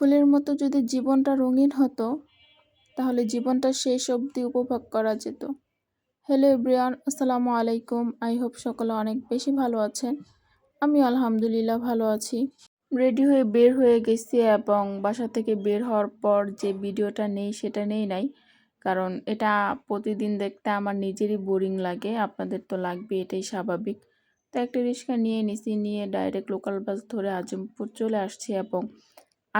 ফুলের মতো যদি জীবনটা রঙিন হতো, তাহলে জীবনটা শেষ অবধি উপভোগ করা যেত। হ্যালো এভরিওয়ান, আসসালামু আলাইকুম। আই হোপ সকলে অনেক বেশি ভালো আছেন। আমি আলহামদুলিল্লাহ ভালো আছি। রেডি হয়ে বের হয়ে গেছি এবং বাসা থেকে বের হওয়ার পর যে ভিডিওটা নেই, সেটা নেই নাই। কারণ এটা প্রতিদিন দেখতে আমার নিজেরই বোরিং লাগে, আপনাদের তো লাগবে, এটাই স্বাভাবিক। তো একটা রিক্সা নিয়ে নিছি, নিয়ে ডাইরেক্ট লোকাল বাস ধরে আজমপুর চলে আসছি এবং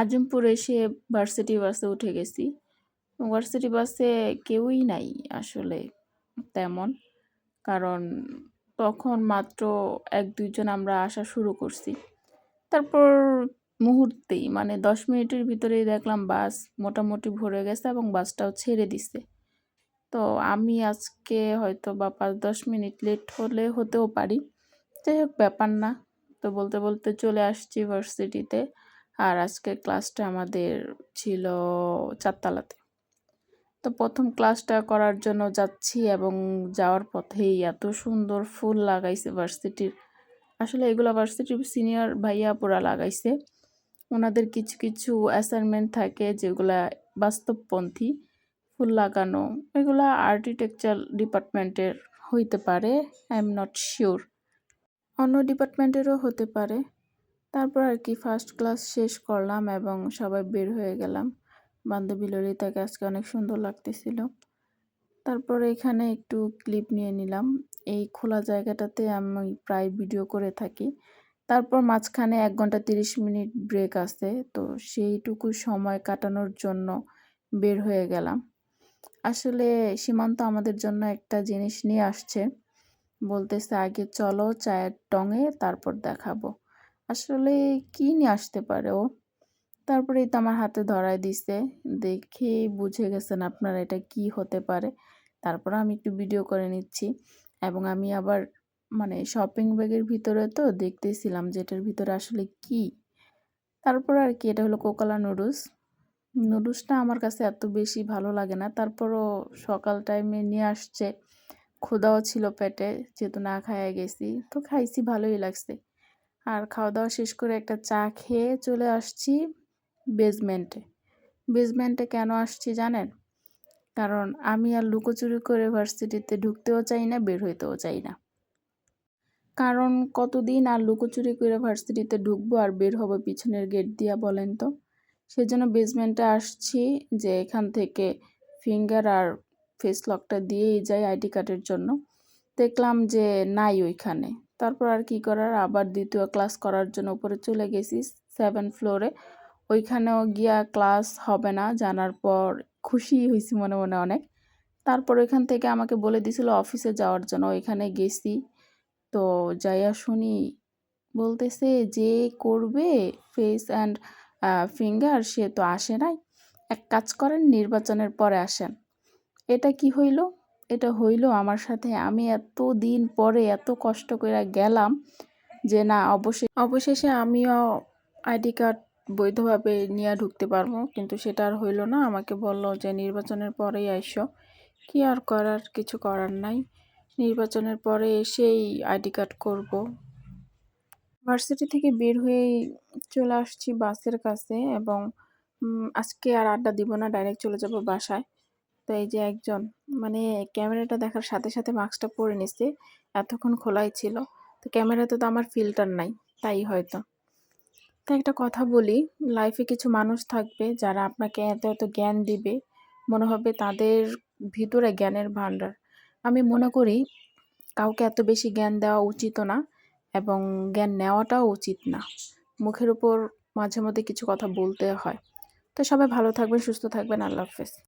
আজমপুর এসে ভার্সিটি বাসে উঠে গেছি। ভার্সিটি বাসে কেউই নাই আসলে তেমন। কারণ তখন মাত্র এক দুইজন আমরা আসা শুরু করছি। তারপর মুহূর্তেই মানে দশ মিনিটের ভিতরেই দেখলাম বাস মোটামুটি ভরে গেছে এবং বাসটাও ছেড়ে দিছে। তো আমি আজকে হয়তো বা পাঁচ দশ মিনিট লেট হলে হতেও পারি। যাই হোক, ব্যাপার না। তো বলতে বলতে চলে আসছি ভার্সিটিতে আর আজকের ক্লাসটা আমাদের ছিল চারতলাতে। তো প্রথম ক্লাসটা করার জন্য যাচ্ছি এবং যাওয়ার পথেই এত সুন্দর ফুল লাগাইছে ভার্সিটির। আসলে এগুলো ভার্সিটির সিনিয়র ভাইয়া পুরা লাগাইছে। ওনাদের কিছু কিছু অ্যাসাইনমেন্ট থাকে যেগুলা বাস্তবপন্থী ফুল লাগানো। এগুলা আর্কিটেকচার ডিপার্টমেন্টের হইতে পারে আই এম নট শিওর অন্য ডিপার্টমেন্টেরও হতে পারে। তারপর আর কি ফার্স্ট ক্লাস শেষ করলাম এবং সবাই বের হয়ে গেলাম। বান্ধবী ললিতাকে আজকে অনেক সুন্দর লাগতেছিল। তারপর এখানে একটু ক্লিপ নিয়ে নিলাম। এই খোলা জায়গাটাতে আমি প্রায় ভিডিও করে থাকি। তারপর মাঝখানে এক ঘণ্টা তিরিশ মিনিট ব্রেক আছে, তো সেইটুকু সময় কাটানোর জন্য বের হয়ে গেলাম। আসলে সীমান্ত আমাদের জন্য একটা জিনিস নিয়ে আসছে। বলতেছে আগে চলো চায়ের টঙে, তারপর দেখাবো। আসলে কি নিয়ে আসতে পারে ও? তারপরেই তো আমার হাতে ধরায় দিছে। দেখে বুঝে গেছেন আপনারা এটা কি হতে পারে। তারপর আমি একটু ভিডিও করে নিচ্ছি। এবং আমি আবার মানে শপিং ব্যাগের ভিতরে তো দেখতেছিলাম যে এটার ভিতরে আসলে কি। তারপর আর কি, এটা হলো কোকালা নুডলস নুডলসটা আমার কাছে এত বেশি ভালো লাগে না। তারপরও সকাল টাইমে নিয়ে আসছে। ক্ষুদাও ছিল পেটে, যেহেতু না খাইয়া গেছি। তো খাইছি, ভালোই লাগছে। আর খাওয়া দাওয়া শেষ করে একটা চা খেয়ে চলে আসছি বেজমেন্টে বেজমেন্টে কেন আসছি জানেন? কারণ আমি আর লুকোচুরি করে ভার্সিটিতে ঢুকতেও চাই না, বের হইতেও চাই না। কারণ কতদিন আর লুকোচুরি করে ভার্সিটিতে ঢুকবো আর বের হব পিছনের গেট দিয়া বলেন তো? সেজন্য বেসমেন্টে আসছি যে এখান থেকে ফিঙ্গার আর ফেস লকটা দিয়েই যাই আইডি কার্ডের জন্য। দেখলাম যে নাই ওইখানে। তারপর আর কি করার? আবার দ্বিতীয় ক্লাস করার জন্য উপরে চলে গেছি সেভেন ফ্লোরে ওইখানেও গিয়া ক্লাস হবে না, জানার পর খুশি হয়েছি মনে মনে অনেক। তারপর ওইখান থেকে আমাকে বলে দিছিল অফিসে যাওয়ার জন্য, ওইখানে গেছি। তো যাইয়া শুনি, বলতেছে যে করবে ফেস অ্যান্ড ফিঙ্গার সে তো আসে নাই। এক কাজ করেন, নির্বাচনের পরে আসেন। এটা কি হইল? এটা হইল আমার সাথে। আমি এত দিন পরে এত কষ্ট করে গেলাম যে না অবশ্যই অবশেষে আমিও আইডি কার্ড বৈধভাবে নিয়ে ঢুকতে পারব, কিন্তু সেটা আর হইল না। আমাকে বলল যে, নির্বাচনের পরেই আইসো। কি আর করার? কিছু করার নাই। নির্বাচনের পরে এসেই আইডি কার্ড করব। ভার্সিটি থেকে বের হয়ে চলে আসছি বাসের কাছে এবং আজকে আর আড্ডা দিব না, ডাইরেক্ট চলে যাব বাসায়। তো এই যে একজন মানে ক্যামেরাটা দেখার সাথে সাথে মাস্কটা পরে নিছে, এতক্ষণ খোলাই ছিল। তো ক্যামেরাতে তো আমার ফিল্টার নাই, তাই হয়তো। তো একটা কথা বলি লাইফে কিছু মানুষ থাকবে যারা আপনাকে এত এত জ্ঞান দিবে, মনে হবে তাদের ভিতরে জ্ঞানের ভাণ্ডার। আমি মনে করি, কাউকে এত বেশি জ্ঞান দেওয়া উচিত না এবং জ্ঞান নেওয়াটাও উচিত না। মুখের উপর মাঝে মধ্যে কিছু কথা বলতে হয়। তো সবাই ভালো থাকবেন, সুস্থ থাকবেন, আল্লাহ হাফেজ।